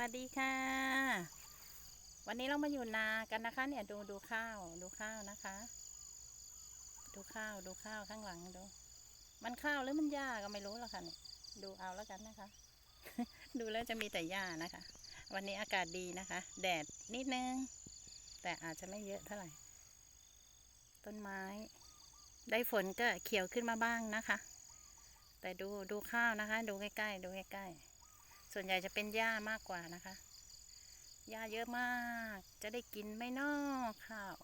วัสดีค่ะ วันนี้เรามาอยู่นากันนะคะ เนี่ยดูดูข้าวดูข้าวนะคะ ดูข้าวดูข้าวข้างหลังดู มันข้าวหรือมันหญ้าก็ไม่รู้หรอกค่ะเนี่ยดูเอาแล้วกันนะคะ ดูแล้วจะมีแต่หญ้านะคะ วันนี้อากาศดีนะคะ แดดนิดนึง แต่อาจจะไม่เยอะเท่าไหร่ ต้นไม้ ได้ฝนก็เขียวขึ้นมาบ้างนะคะ แต่ดูดูข้าวนะคะ ดูใกล้ๆดูใกล้ๆ ส่วนใหญ่จะเป็นหญ้ามากกว่านะคะ หญ้าเยอะมาก จะได้กินไหม่นอกข้าว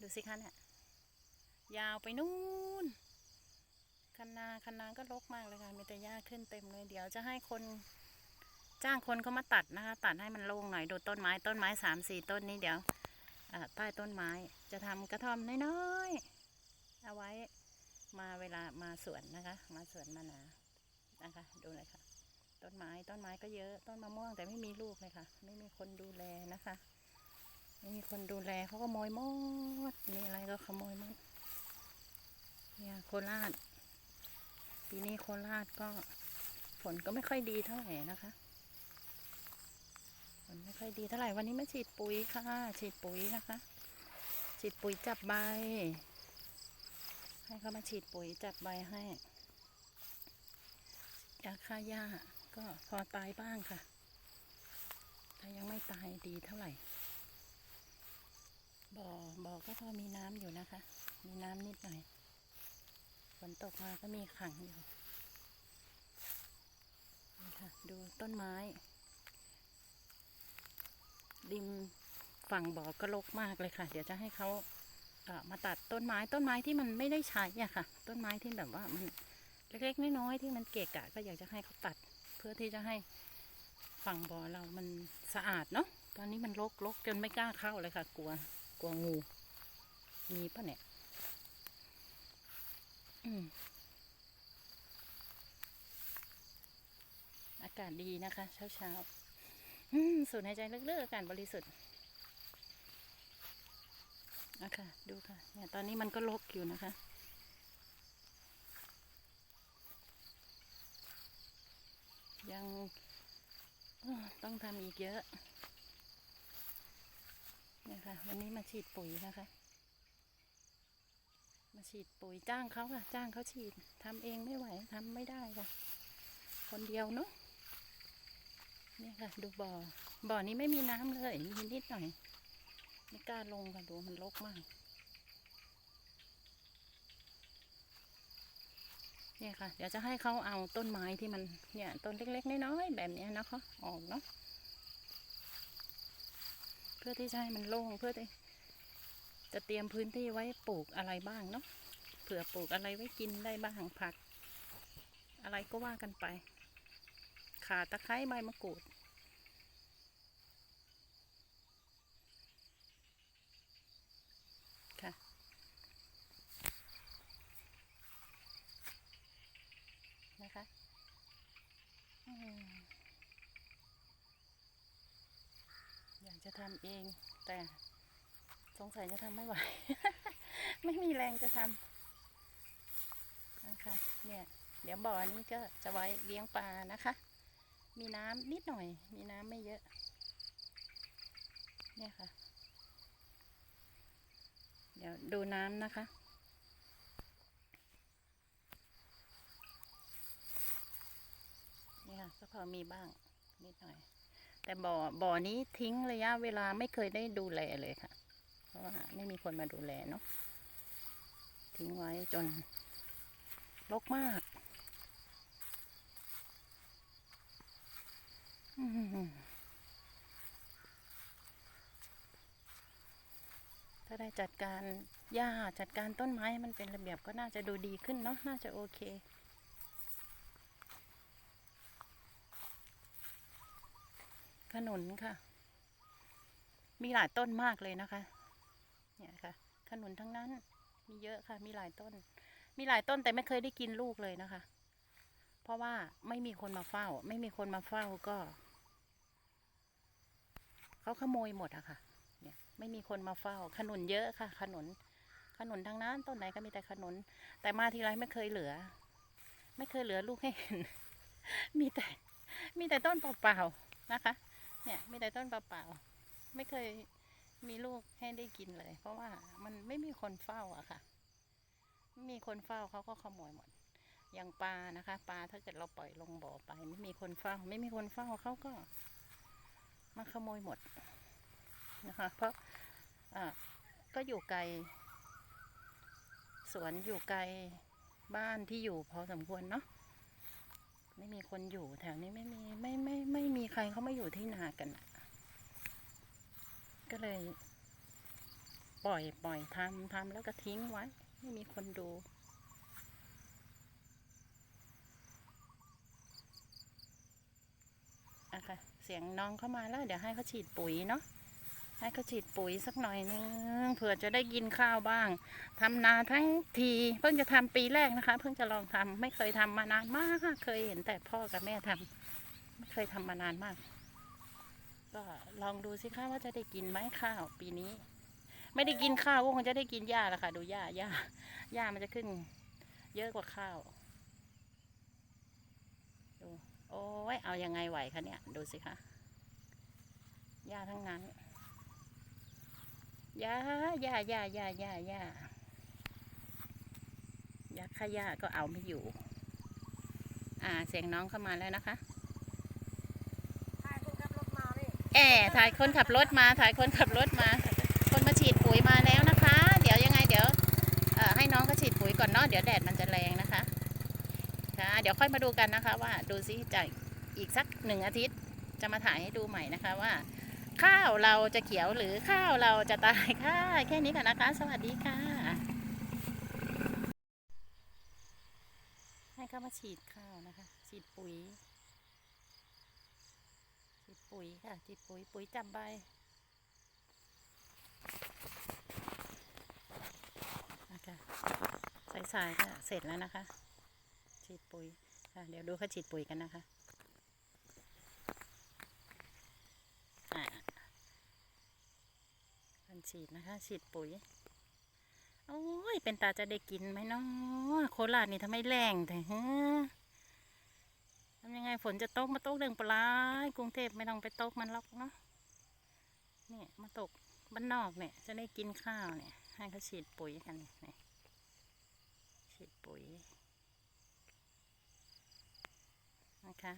ดูสิคะเนี่ยยาวไปนู่นคันนาคันนาก็รกมากเลยค่ะ มีแต่หญ้าขึ้นเต็มเลย เดี๋ยวจะให้คนจ้างคนเขามาตัดนะคะ ตัดให้มันโล่งหน่อย ดูต้นไม้ ต้นไม้สามสี่ต้นนี้เดี๋ยวใต้ต้นไม้ จะทำกระท่อมน้อยๆ เอาไว้มาเวลามาสวนนะคะ มาสวนมานา นะคะ ดูเลยค่ะ ต้นไม้ต้นไม้ก็เยอะ ต้นมะม่วงแต่ไม่มีลูกเลยค่ะ ไม่มีคนดูแลนะคะ ไม่มีคนดูแลเขาก็โมยหมดมีอะไรก็ขโมยมดเนี่ยโคราชปีนี้โคราชก็ฝนก็ไม่ค่อยดีเท่าไหร่นะคะฝนไม่ค่อยดีเท่าไหร่วันนี้มาฉีดปุ๋ยค่ะฉีดปุ๋ยนะคะ ฉีดปุ๋ยจับใบ ให้เขามาฉีดปุ๋ยจับใบให้ยาฆ่าหญ้า ก็พอตายบ้างค่ะแต่ยังไม่ตายดีเท่าไหร่ บ่อบ่อก็พอมีน้ำอยู่นะคะ มีน้ำนิดหน่อย ฝนตกมาก็มีขังอยู่นี่ค่ะ ดูต้นไม้ ริมฝั่งบ่อก็รกมากเลยค่ะ เดี๋ยวจะให้เขาเอ่อมาตัดต้นไม้ต้นไม้ที่มันไม่ได้ใช้อะค่ะ ต้นไม้ที่แบบว่ามันเล็กๆน้อยๆที่มันเกะกะก็อยากจะให้เขาตัด พื่อที่จะให้ฝั่งบ่อเรามันสะอาดเนาะตอนนี้มันรกรกจนไม่กล้าเข้าเลยค่ะ กลัวกลัวงู มีปะเนี่ย อืมอากาศดีนะคะ เช้าเช้าสูดหายใจเลึกๆอากาศบริสุทธิ์นะคะดูค่ะ เนี่ย ตอนนี้มันก็รกอยู่นะคะ ยังต้องทำอีกเยอะเนี่ยค่ะวันนี้มาฉีดปุ๋ยนะคะ มาฉีดปุ๋ยจ้างเขาค่ะจ้างเขาฉีดทำเองไม่ไหวทำไม่ได้ค่ะ คนเดียวเนาะเนี่ยค่ะ ดูบ่อบ่อนี้ไม่มีน้ำเลยมีนิดหน่อยไม่กล้าลงค่ะดูมันรกมาก เนี่ยค่ะ เดี๋ยวจะให้เขาเอาต้นไม้ที่มันเนี่ยต้นเล็ก ๆ น้อยๆแบบนี้นะคะออกเนาะเพื่อที่จะให้มันโล่งเพื่อที่จะเตรียมพื้นที่ไว้ปลูกอะไรบ้างเนาะเผื่อปลูกอะไรไว้กินได้บ้างผัก อะไรก็ว่ากันไปข่าตะไคร้ใบมะกรูด ค่ะ นะคะอืมอยาก จะทำเอง แต่สงสัยจะทำไม่ไหว ไม่มีแรงจะทำนะคะ เนี่ย เดี๋ยวบ่อนี้ก็จะไว้เลี้ยงปลานะคะ มีน้ำนิดหน่อย มีน้ำไม่เยอะ เนี่ยค่ะ เดี๋ยวดูน้ำนะคะนี่ค่ะก็พอมีบ้างนิดหน่อย แต่บ่อบ่อนี้ทิ้งระยะเวลาไม่เคยได้ดูแลเลยค่ะ เพราะว่าไม่มีคนมาดูแลเนาะทิ้งไว้จนรกมากถ้าได้จัดการหญ้าจัดการต้นไม้มันเป็นระเบียบก็น่าจะดูดีขึ้นเนาะน่าจะโอเค ขนุนค่ะ มีหลายต้นมากเลยนะคะ เนี่ยค่ะ ขนุนทั้งนั้น มีเยอะค่ะ มีหลายต้น มีหลายต้นแต่ไม่เคยได้กินลูกเลยนะคะ เพราะว่าไม่มีคนมาเฝ้า ไม่มีคนมาเฝ้าก็ เขาขโมยหมดอะค่ะ เนี่ย ไม่มีคนมาเฝ้า ขนุนเยอะค่ะ ขนุน ขนุนทั้งนั้น ต้นไหนก็มีแต่ขนุน แต่มาทีไรไม่เคยเหลือ ไม่เคยเหลือลูกให้เห็น มีแต่ มีแต่ต้นเปล่าๆนะคะ เนี่ยมีแต่ต้นเปล่าๆไม่เคยมีลูกให้ได้กินเลย เพราะว่ามันไม่มีคนเฝ้าอะค่ะไม่มีคนเฝ้าเขาก็ขโมยหมด อย่างปลานะคะ ปลาถ้าเกิดเราปล่อยลงบ่อไป ไม่มีคนเฝ้า ไม่มีคนเฝ้าเขาก็ มาขโมยหมดนะคะ เพราะอ่าก็อยู่ไกล สวนอยู่ไกลบ้านที่อยู่พอสมควรเนาะ ไม่มีคนอยู่แถวนี้ไม่มีไม่ไม่ไม่มีใครเขามาอยู่ที่นากันก็เลย ปล่อยปล่อยทำทำแล้วก็ทิ้งไว้ ไม่มีคนดูอะค่ะเสียงน้องเข้ามาแล้ว เดี๋ยวให้เขาฉีดปุ๋ยเนาะ ให้เขาฉีดปุ๋ยสักหน่อยนึงเผื่อจะได้กินข้าวบ้างทำนาทั้งทีเพิ่งจะทำปีแรกนะคะ เพิ่งจะลองทำไม่เคยทำมานานมากเคยเห็นแต่พ่อกับแม่ทำไม่เคยทำมานานมาก ก็ลองดูสิคะว่าจะได้กินไหมข้าวปีนี้ ไม่ได้กินข้าวก็คงจะได้กินหญ้าละค่ะ ดูหญ้าหญ้าหญ้ามันจะขึ้น เยอะกว่าข้าวดูโอ้ยเอายังไงไหวคะเนี่ย ดูสิคะหญ้าทั้งนั้น หญ้าหญ้าหญ้าหญ้าหญ้าหญ้าหญ้าขยะก็เอาไม่อยู่ อ่า เสียงน้องเข้ามาแล้วนะคะถ่ายคนขับรถมานี่แอบถ่ายคนขับรถมา ถ่ายคนขับรถมา คนมาฉีดปุ๋ยมาแล้วนะคะ เดี๋ยวยังไงเดี๋ยวเอ่อให้น้องเขาฉีดปุ๋ยก่อนเนาะ เดี๋ยวแดดมันจะแรงนะคะ ค่ะ เดี๋ยวค่อยมาดูกันนะคะ ว่าดูซิจะอีกสักหนึ่งอาทิตย์จะมาถ่ายให้ดูใหม่นะคะว่า ข้าวเราจะเขียวหรือข้าวเราจะตายค่ะ แค่นี้ก่อนนะคะ สวัสดีค่ะ ให้เขามาฉีดข้าวนะคะ ฉีดปุ๋ย ฉีดปุ๋ยค่ะ ฉีดปุ๋ย ปุ๋ยจับใบนะคะสายๆก็เสร็จแล้วนะคะ ฉีดปุ๋ยค่ะ เดี๋ยวดูเขาฉีดปุ๋ยกันนะคะ อ่า การฉีดนะคะ ฉีดปุ๋ย โอ้ย เป็นตาจะได้กินไหมเนาะโคราชนี่ทำไมแรงแต่ฮะทำยังไงฝนจะตกมาตกเรื่องปลายกรุงเทพไม่ต้องไปตกมันหรอกเนาะเนี่ยมาตกบ้านนอกเนี่ย จะได้กินข้าวเนี่ย ให้เขาฉีดปุ๋ยกันเนี่ยฉีดปุ๋ยนะคะ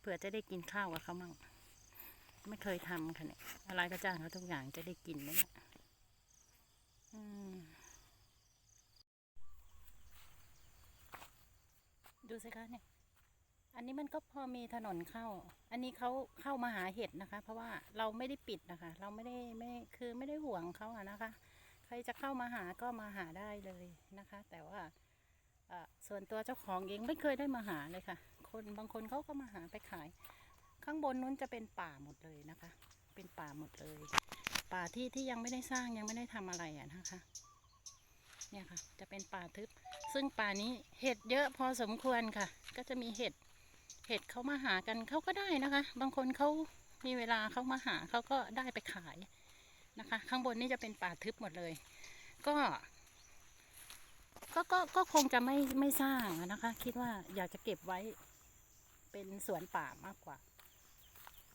เผื่อจะได้กินข้าวกับเขามั่ง ไม่เคยทำค่ะเนี่ยอะไรก็จ้างเขาทุกอย่างจะได้กินไหมเนี่ยดูสิคะเนี่ย อันนี้มันก็พอมีถนนเข้า อันนี้เขาเข้ามาหาเห็ดนะคะ เพราะว่าเราไม่ได้ปิดนะคะ เราไม่ได้ไม่คือไม่ได้ห่วงเขาอะนะคะ ใครจะเข้ามาหาก็มาหาได้เลยนะคะ แต่ว่าส่วนตัวเจ้าของเองไม่เคยได้มาหาเลยค่ะ คนบางคนเขาก็มาหาไปขาย ข้างบนนู้นจะเป็นป่าหมดเลยนะคะ เป็นป่าหมดเลย ป่าที่ที่ยังไม่ได้สร้างยังไม่ได้ทำอะไรอะนะคะ เนี่ยค่ะ จะเป็นป่าทึบ ซึ่งป่านี้เห็ดเยอะพอสมควรค่ะ ก็จะมีเห็ด เห็ดเขามาหากันเขาก็ได้นะคะ บางคนเขามีเวลาเขามาหาเขาก็ได้ไปขายนะคะ ข้างบนนี่จะเป็นป่าทึบหมดเลย ก็ก็ก็ก็คงจะไม่ไม่สร้างนะคะ คิดว่าอยากจะเก็บไว้เป็นสวนป่ามากกว่า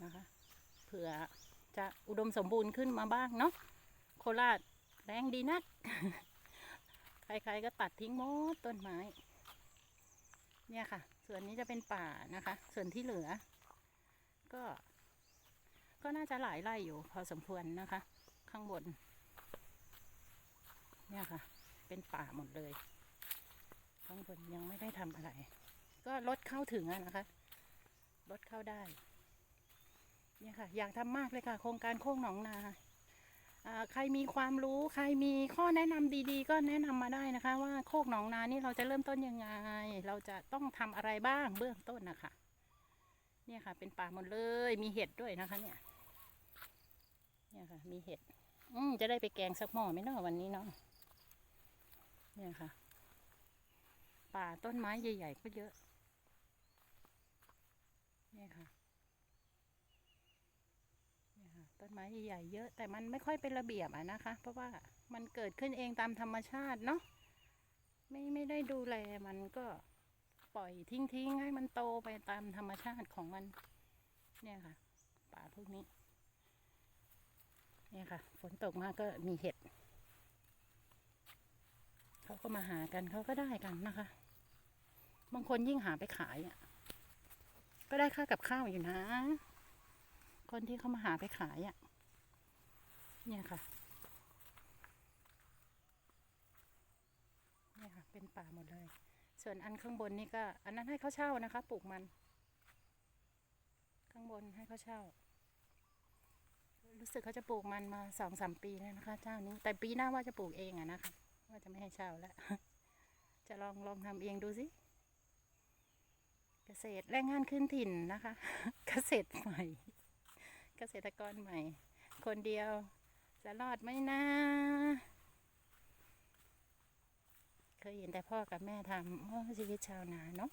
นะคะเผื่อจะอุดมสมบูรณ์ขึ้นมาบ้างเนาะโคราชแรงดีนัก ใครๆก็ตัดทิ้งหมดต้นไม้ เนี่ยค่ะ ส่วนนี้จะเป็นป่านะคะ ส่วนที่เหลือ ก็ ก็น่าจะหลายไร่อยู่พอสมควรนะคะ ข้างบน เนี่ยค่ะ เป็นป่าหมดเลย ข้างบนยังไม่ได้ทำอะไร ก็รถเข้าถึงอะนะคะรถเข้าได้ เนี่ยค่ะ อยากทำมากเลยค่ะ โครงการโค้งหนองนาใครมีความรู้ใครมีข้อแนะนำดีๆ ก็แนะนำมาได้นะคะ ว่าโคกหนองนานี่เราจะเริ่มต้นยังไง เราจะต้องทำอะไรบ้างเบื้องต้นนะคะเนี่ยค่ะ เป็นป่าหมดเลยมีเห็ดด้วยนะคะ เนี่ย เนี่ยค่ะ มีเห็ด อืมจะได้ไปแกงสักหม้อไหมเนาะวันนี้เนาะเนี่ยค่ะ ป่าต้นไม้ใหญ่ๆก็เยอะ เนี่ยค่ะ เนี่ยค่ะ ต้นไม้ใหญ่เยอะ แต่มันไม่ค่อยเป็นระเบียบอะนะคะ เพราะว่ามันเกิดขึ้นเองตามธรรมชาติเนาะไม่ไม่ได้ดูแลมันก็ปล่อยทิ้งๆให้มันโตไปตามธรรมชาติของมัน เนี่ยค่ะ ป่าพวกนี้ เนี่ยค่ะ ฝนตกมาก็มีเห็ดเขาก็มาหากันเขาก็ได้กันนะคะ บางคนยิ่งหาไปขายอะก็ได้ค่ากับข้าวอยู่นะ คนที่เขามาหาไปขายอะ เนี่ยค่ะ เนี่ยค่ะ เป็นป่าหมดเลย ส่วนอันข้างบนนี่ก็ อันนั้นให้เขาเช่านะคะ ปลูกมัน ข้างบนให้เขาเช่า รู้สึกเขาจะปลูกมันมาสองสามปีแล้วนะคะ เจ้านี้ แต่ปีหน้าว่าจะปลูกเองอะนะคะ ว่าจะไม่ให้เช่าแล้ว จะลองลองทำเองดูสิเกษตรแรงงานขึ้นถิ่นนะคะ เกษตรใหม่ เกษตรกรใหม่ คนเดียวจะรอดไหมนะ เคยเห็นแต่พ่อกับแม่ทำชีวิตชาวนาเนาะ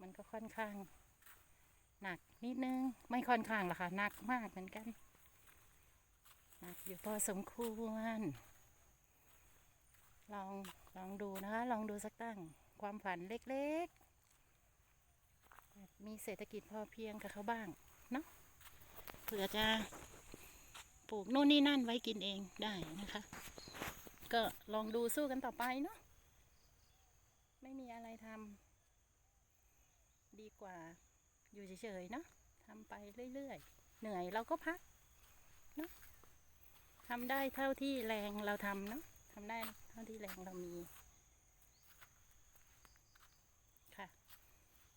มันก็ค่อนข้าง หนักนิดนึง ไม่ค่อนข้างหรอกค่ะหนักมากเหมือนกันหนักอยู่พอสมควร ลองลองดูนะคะ ลองดูสักตั้งความฝันเล็กๆ มีเศรษฐกิจพอเพียงกับเขาบ้างเนาะ เผื่อจะปลูกโน่นนี่นั่นไว้กินเองได้นะคะ ก็ลองดูสู้กันต่อไปเนาะไม่มีอะไรทำดีกว่าอยู่เฉยๆเนาะทำไปเรื่อยๆ เหนื่อยเราก็พักเนาะทำได้เท่าที่แรงเราทำเนาะทำได้เท่าที่แรงเรามี ค่ะ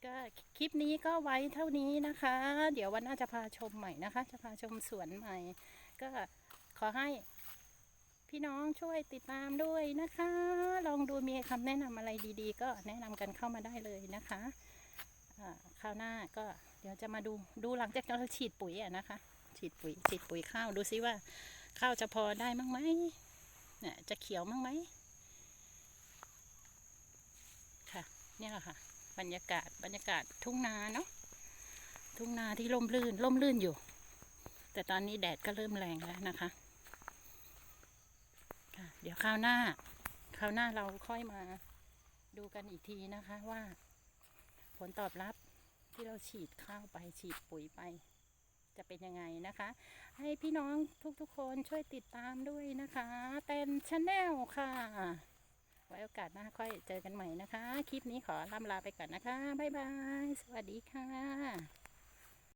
ก็คลิปนี้ก็ไว้เท่านี้นะคะ เดี๋ยววันหน้าจะพาชมใหม่นะคะ จะพาชมสวนใหม่ ก็ขอให้พี่น้องช่วยติดตามด้วยนะคะ ลองดูมีคำแนะนำอะไรดีๆ ก็แนะนำกันเข้ามาได้เลยนะคะคราวหน้าก็เดี๋ยวจะมาดูดูหลังจากเราฉีดปุ๋ยอะนะคะ ฉีดปุ๋ยฉีดปุ๋ยข้าวดูซิว่า ข้าวจะพอได้มั้งไหมเนี่ยจะเขียวมั้งไหมค่ะ เนี่ยค่ะ บรรยากาศบรรยากาศทุ่งนาเนาะทุ่งนาที่ร่มรื่นร่มรื่นอยู่ แต่ตอนนี้แดดก็เริ่มแรงแล้วนะคะค่ะเดี๋ยวคราวหน้าคราวหน้าเราค่อยมาดูกันอีกทีนะคะว่าผลตอบรับที่เราฉีดข้าวไปฉีดปุ๋ยไป จะเป็นยังไงนะคะ ให้พี่น้องทุกๆคนช่วยติดตามด้วยนะคะเต็นชาแนลค่ะ ไว้โอกาสหน้าค่อยเจอกันใหม่นะคะ คลิปนี้ขอล่ำลาไปก่อนนะคะ บ๊ายบาย สวัสดีค่ะ